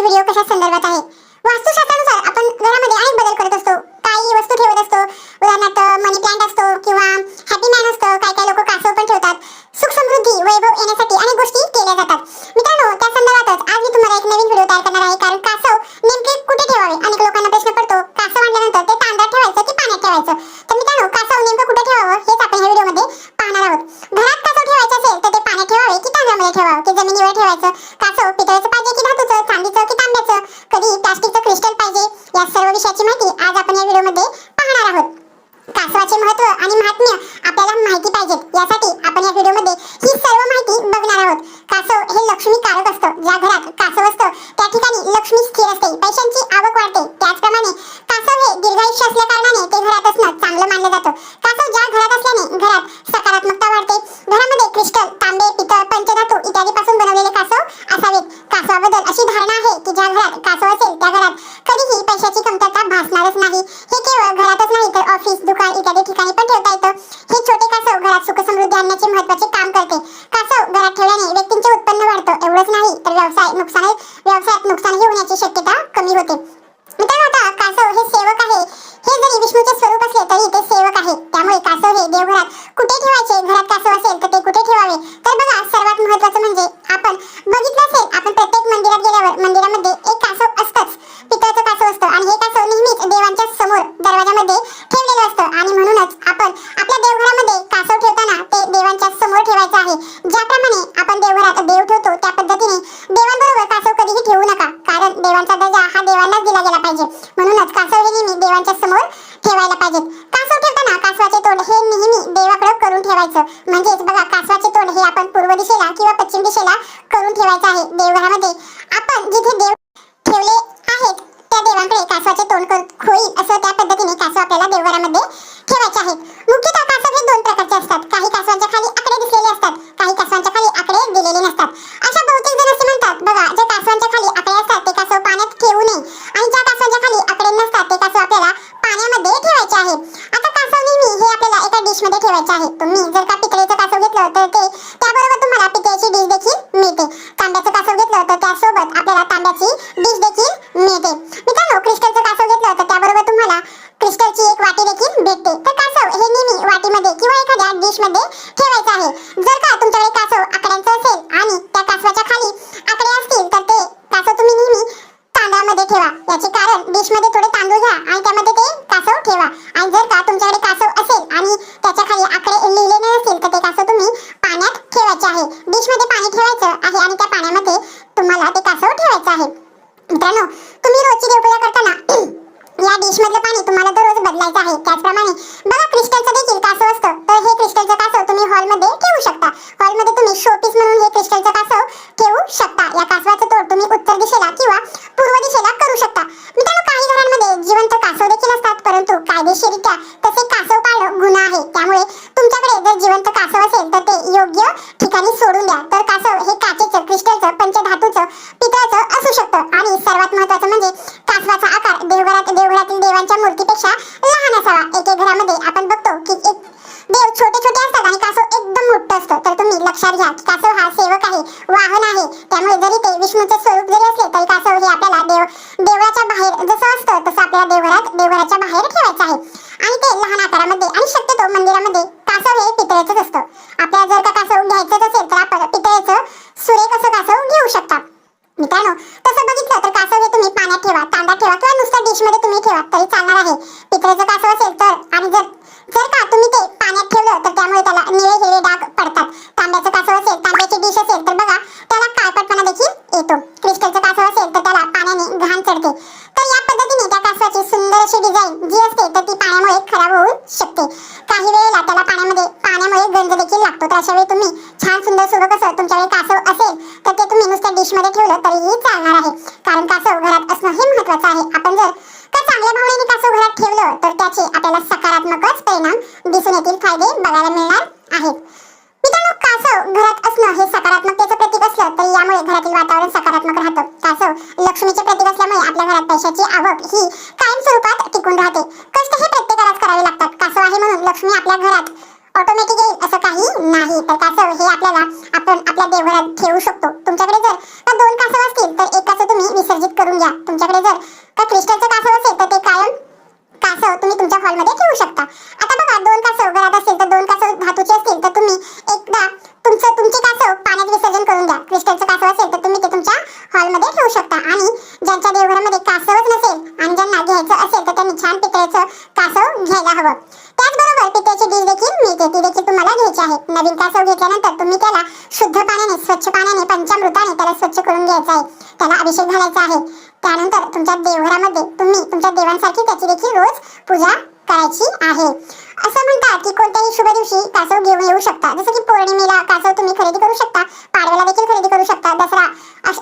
की व्हिडिओ कशा संदर्भात आहे? वास्तुशास्त्रानुसार आपण घरामध्ये अनेक बदल करत असतो. काही वस्तू ठेवत असतो. उदाहरणार्थ मनी प्लांट असतो किंवा हॅपी मॅन असतो. काही काही लोक कासव पण ठेवतात. सुख समृद्धी वैभव येण्यासाठी अनेक गोष्टी केल्या जातात. मित्रांनो त्या संदर्भातच आज मी तुम्हाला एक नवीन व्हिडिओ तयार करणार आहे. कारण कासव नेमके कुठे ठेवावे? अनेक लोकांना प्रश्न पडतो. कासव आणल्यानंतर ते तांदळात ठेवायचं की पाण्यात ठेवायचं? तर मित्रांनो कासव नेमकं कुठे ठेवावं हेच आपण या व्हिडिओमध्ये पाहणार आहोत. घरात कासव ठेवायचं असेल तर ते पाण्यात ठेवावे की तांदळामध्ये ठेवावं? की जमिनीवर ठेवायचं? माहिती आहोत. कासव हे लक्ष्मी कारक असतं. ज्या घरात कासव असतं त्या ठिकाणी लक्ष्मी स्थिर असते. पैशांची आवक वाढते. त्याचप्रमाणे कासव हे दीर्घायुष्य असल्या कारणाने ते घरात असणं चांगलं मानलं जातं. कासव ज्या घरात असल्याने घरात सकारात्मकता वाढते. घरामध्ये क्रिस्टल तांबे पितळ पंचधातू इत्यादी पासून बनवलेले कासव असावेत. कासवाबद्दल अशी धारणा आहे की ज्या घरात कासव असेल त्या घरात कधीही पैशाची कमतरता भासणारच नाही. हे केवळ घरातच नाही तर ऑफिस दुकान इत्यादी ठिकाणी पण ठेवता येतं. हे छोटे कासव घरात सुखसमृद्धी आणण्याचे महत्त्वाचे ठेवायचं आहे. ज्याप्रमाणे आपण देवघरात देव ठेवतो त्या पद्धतीने देवांबरोबर कासव कधीही ठेवू नका. कारण देवांचा दर्जा हा देवांनाच दिला गेला पाहिजे. म्हणूनच कासव हे नेहमी देवांच्या समोर ठेवायला पाहिजेत. कासव ठेवताना कासवाचे तोंड हे नेहमी देवाकडे करून ठेवायचं. म्हणजेच बघा कासवाचे तोंड हे आपण पूर्व दिशेला किंवा पश्चिम दिशेला करून ठेवायचं आहे. देवघरामध्ये आपण जिथे देव पितळेचं ते त्याबरोबर तुम्हाला पिठ्याची डिश देखील मिळते. तांब्याचं कासव घेतलं तर त्यासोबत आपल्याला तांब्याची डिश देखील मिळते. मित्रांनो क्रिस्टलचं कासव घेतलं तर त्याबरोबर तुम्हाला क्रिस्टलची एक वाटी देखील भेटते. तर कासव हे नेहमी वाटीमध्ये किंवा एखाद्या डिशमध्ये ठेवायचं आहे. जर का तुमच्याकडे कासव आकड्यांचं असेल आणि त्या कासवाच्या खाली आकडे असतील तर ते कासव तुम्ही नेहमी तांदळामध्ये ठेवा. याचे कारण डिशमध्ये थोडे जिवंत कासव असेल तर ते योग्य ठिकाणी सोडून द्या. तर कासव हे काचेचं क्रिस्टलचं पंचधातूचं पितळचं असू शकतं. आणि सर्वात महत्वाचं म्हणजे कासवाचा आकार देवघरात देवघरातील देवांच्या मूर्तीपेक्षा पितळेचंच असतं. आपल्याला जर का कासवून घ्यायचंच असेल तर आपण पितळेचं सुरेख असं कासवून घेऊ शकता. मित्रांनो तसं बघितलं तर कासव हे तुम्ही पाण्यात ठेवा तांब्यात ठेवा किंवा नुसतं डिशमध्ये तुम्ही ठेवा तरी चालणार आहे. पितळेचं कासव गंज देखील लागतो. तर अशा वेळी तुम्ही छान सुंदर सुबक असं तुमच्याकडे कासव असेल तर ते तुम्ही नुसत्या डिशमध्ये ठेवलं तरीही चालणार आहे. कारण कासव घरात असणं हे महत्वाचं आहे. आपण जर का चांगल्या भावनेने कासव घरात ठेवलं तर त्याचे आपल्याला सकारात्मकच परिणाम दिसून येतील फायदे बघायला मिळणार आहेत. मित्रांनो कासव घरात असणं हे सकारात्मकतेचं प्रतीक असलं तरी यामुळे घरातील वातावरण सकारात्मक राहतं. कासव लक्ष्मीचे प्रतीक असल्यामुळे आपल्या घरात पैशाची आवक ही कायम स्वरूपात टिकून राहते. कष्ट हे प्रत्येकालाच करावे लागतात. कासव आहे म्हणून लक्ष्मी आपल्या घरात ऑटोमॅटिक येईल असं काही नाही. तर कासव हे आपल्याला आपण आपल्या देवघरात ठेवू शकतो. तुमच्याकडे जर का दोन कासव असतील तर एक कासव तुम्ही तुम्ही विसर्जित करून घ्या. तुमच्याकडे जर का क्रिस्टलचं कासव असेल तर ते कायम कासव तुम्ही तुमच्या हॉलमध्ये ठेवू शकता. आता बघा दोन कासव घरात असेल देखील ती देखील तुम्हाला घ्यायची आहे. नवीन कासव घेतल्यानंतर तुम्ही त्याला शुद्ध पाण्याने स्वच्छ पाण्याने पंचामृताने त्याला स्वच्छ करून घ्यायचं आहे. त्याला अभिषेक घालायचा आहे. त्यानंतर तुमच्या देवघरामध्ये तुम्ही तुमच्या देवांसारखी त्याची देखील रोज पूजा करायची आहे. असं म्हणतात की कोणत्याही शुभ दिवशी कासव घेऊन येऊ शकता. जसं की पौर्णिमेला कासव तुम्ही खरेदी करू शकता. पाडव्याला देखील खरेदी करू शकता. दसरा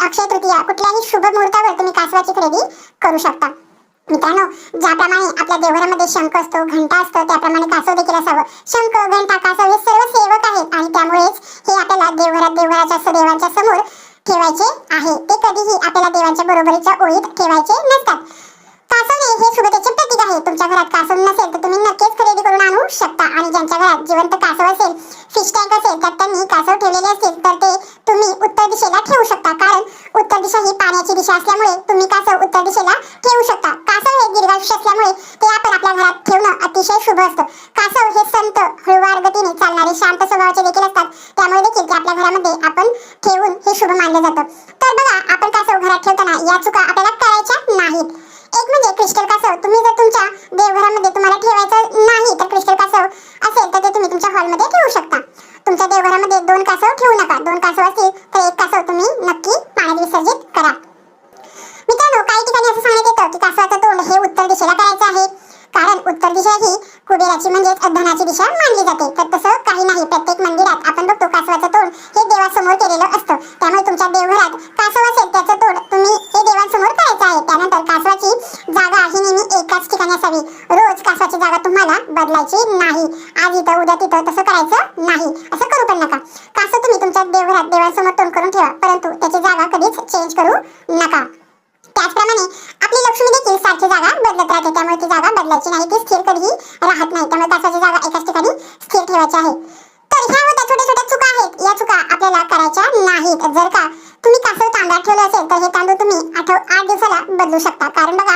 अक्षय तृतीया कुठल्याही शुभ मुहूर्तावर तुम्ही कासवाची खरेदी करू शकता. मित्रांनो ज्याप्रमाणे आपल्या देवघरामध्ये शंख असतो घंटा असतो त्याप्रमाणे कासव देखील असावं. शंख घंटा कासव हे सर्व सेवक आहेत आणि त्यामुळेच हे आपल्याला देवघरात देवघराच्या सदैवांच्या समोर ठेवायचे आहे. ते कधीही आपल्याला देवांच्या बरोबरीच्या ओळीत ठेवायचे नसतात. कासव हे हे शुभतेचे प्रतीक आहे. तुमच्या घरात कासव नसेल तर तुम्ही नक्कीच खरेदी करून आणू शकता. आणि ज्यांच्या घरात जिवंत कासव असेल फिश टँक असेल त्यात त्यांनी कासव ठेवलेले असतील तर ते तुम्ही उत्तर दिशेला ठेवू शकता. उत्तर दिशा ही पाण्याची दिशा असल्यामुळे तुम्ही कासव उत्तर दिशेला ठेवू शकता. कासव हे दीर्घायुष्य असल्यामुळे ते आपण आपल्या घरात ठेवणं अतिशय शुभ असतं. कासव हे संत हळूवार गतीने चालणारे शांत स्वभावाचे देखील असतात. त्यामुळे देखील ते आपल्या घरामध्ये आपण ठेवून हे शुभ मानलं जातं. तर बघा आपण कासव घरात ठेवताना या चुका आपल्याला करायच्या नाहीत. एक म्हणजे क्रिस्टल कासव. तुम्ही जर तुमच्या देवघरामध्ये तुम्हाला ठेवायचं नाही तर क्रिस्टल कासव म्हणजेच धनाची दिशा मानली जाते. तर तसं काही नाही. प्रत्येक मंदिरात आपण बघतो कासवाचं तोंड हे देवासमोर केलेलं असतं. त्यामुळे तुमच्या देवघरात कासव असेल त्याचं तोंड तुम्ही हे देवांसमोर करायचं आहे. त्यानंतर कासवाची जागा ही नेहमी एकाच ठिकाणी असावी. रोज कासवाची जागा तुम्हाला बदलायची नाही. आज इथं उद्या तिथं तसं करायचं नाही. असं करू पण नका. कासव तुम्ही तुमच्या देवघरात देवांसमोर तोंड करून ठेवा. परंतु त्याची जागा कधीच चेंज करू नका. त्याचप्रमाणे आपली लक्ष्मी देखील सारखी जागा बदलत राहते. त्यामुळे ती जागा बदलायची नाही. ती स्थिर कधीही राहत नाही. त्यामुळे कासाची जागा एकाच ठिकाणी स्थिर ठेवायची आहे. तर ह्या होत्या छोट्या छोट्या चुका आहेत. या चुका आपल्याला करायच्या नाहीत. जर का तुम्ही कासव तांदळात ठेवलं असेल तर हे तांदूळ तुम्ही आठ आठ दिवसाला बदलू शकता. कारण बघा